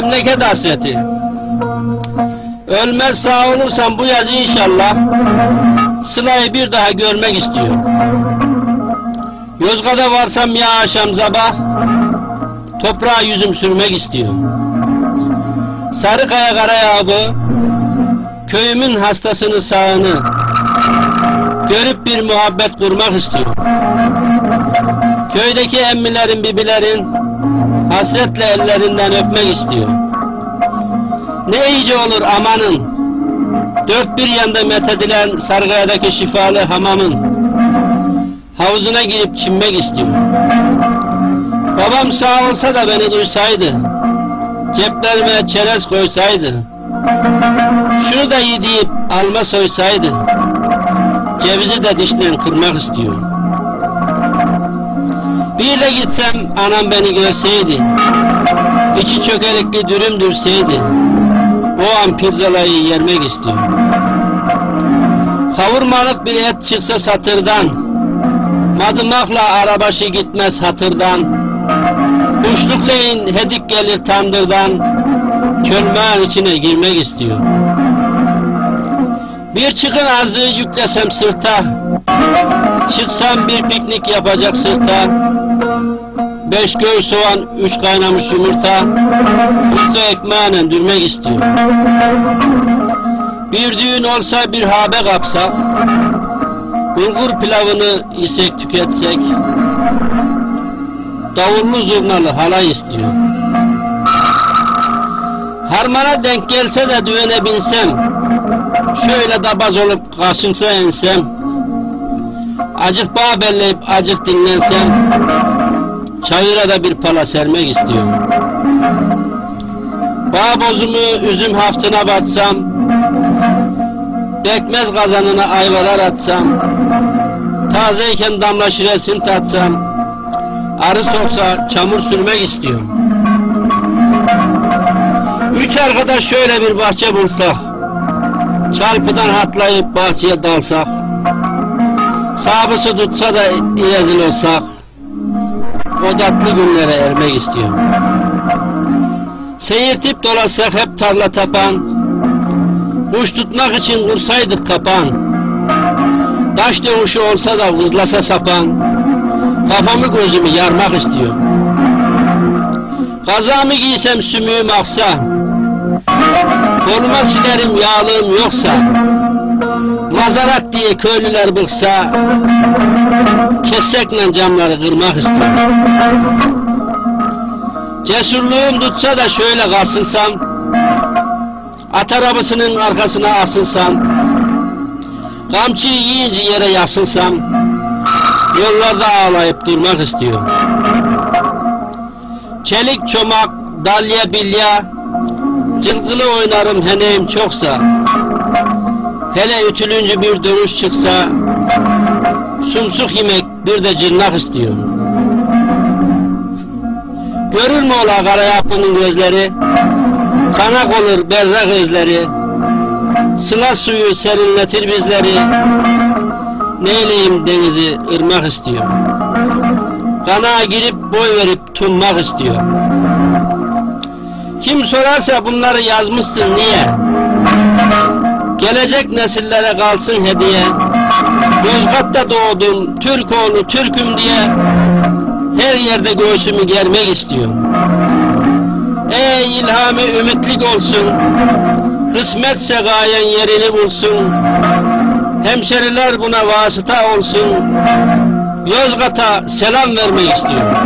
Memleket hasreti. Ölmez sağ olursam bu yaz inşallah Sıla'yı bir daha görmek istiyor. Yozgat'a varsam ya akşam sabah toprağa yüzüm sürmek istiyor. Sarıkaya Karayağlı köyümün hastasını sağını görüp bir muhabbet kurmak istiyor. Köydeki emmilerin bibilerin hasretle ellerinden öpmek istiyor. Ne iyice olur amanın dört bir yanda methedilen Sargaya'daki şifalı hamamın havuzuna girip çinmek istiyor. Babam sağ olsa da beni duysaydı ceplerime çerez koysaydı şunu da iyi alma soysaydı cevizi de dişle kırmak istiyor. Bir de gitsem anam beni görseydi içi çökelikli dürüm dürseydi o an pirzolayı yermek istiyor. Kavurmalık bir et çıksa satırdan Madımakla arabaşı gitmez hatırdan Kuşlukleyin hedik gelir tandırdan Çölmağın içine girmek istiyor Bir çıkın arzı yüklesem sırta Çıksam bir piknik yapacak sırta Beş göğ soğan, üç kaynamış yumurta. Uslu ekmeğine dürmek istiyor Bir düğün olsa bir habe kapsak Bulgur pilavını yesek tüketsek Davullu zurnalı halay istiyor Harmana denk gelse de düğene binsem Şöyle dabaz olup karşımsa ensem Acık bağ belleyip acık dinlensem Çayıra da bir pala sermek istiyorum. Bağ bozumu üzüm haftına batsam Bekmez kazanına ayvalar atsam Tazeyken damla şiresim tatsam Arı soksa çamur sürmek istiyorum. Üç arkadaş şöyle bir bahçe bulsak Çarpıdan atlayıp bahçeye dalsak Sabısı tutsa da rezil olsak O tatlı günlere ermek istiyorum. Seyirtip dolaşsak hep tarla tapan Kuş tutmak için kursaydık kapan. Taş dövüşü olsa da vızlasa sapan Kafamı gözümü yarmak istiyor Kazamı giysem sümüğüm aksa Koluma silerim yağlığım yoksa Mazarat diye köylüler bıksa Kessekle camları kırmak istiyor Cesurluğum tutsa da şöyle kasılsam At arabasının arkasına asılsam Kamçıyı yiyince yere yasılsam Yollarda ağlayıp durmak istiyorum. Çelik çomak, dalya bilya Cılgılı oynarım heneyim çoksa Hele ütülüncü bir dönüş çıksa Sumsuk yemek bir de cırnak istiyorum Görür mü ola kara yapının gözleri? Kanak olur berrak özleri Sıla suyu serinletir bizleri. Neyleyim denizi ırmak istiyor. Kanağa girip boy verip tunmak istiyor. Kim sorarsa bunları yazmışsın niye? Gelecek nesillere kalsın hediye Yozgat'ta doğdum Türk oğlu Türk'üm diye Her yerde göğsümü germek istiyorum. Ey ilhamı ümitlik olsun Kısmetse gayen yerini bulsun. Hemşeriler buna vasıta olsun. Yozgat'a selam vermek istiyorum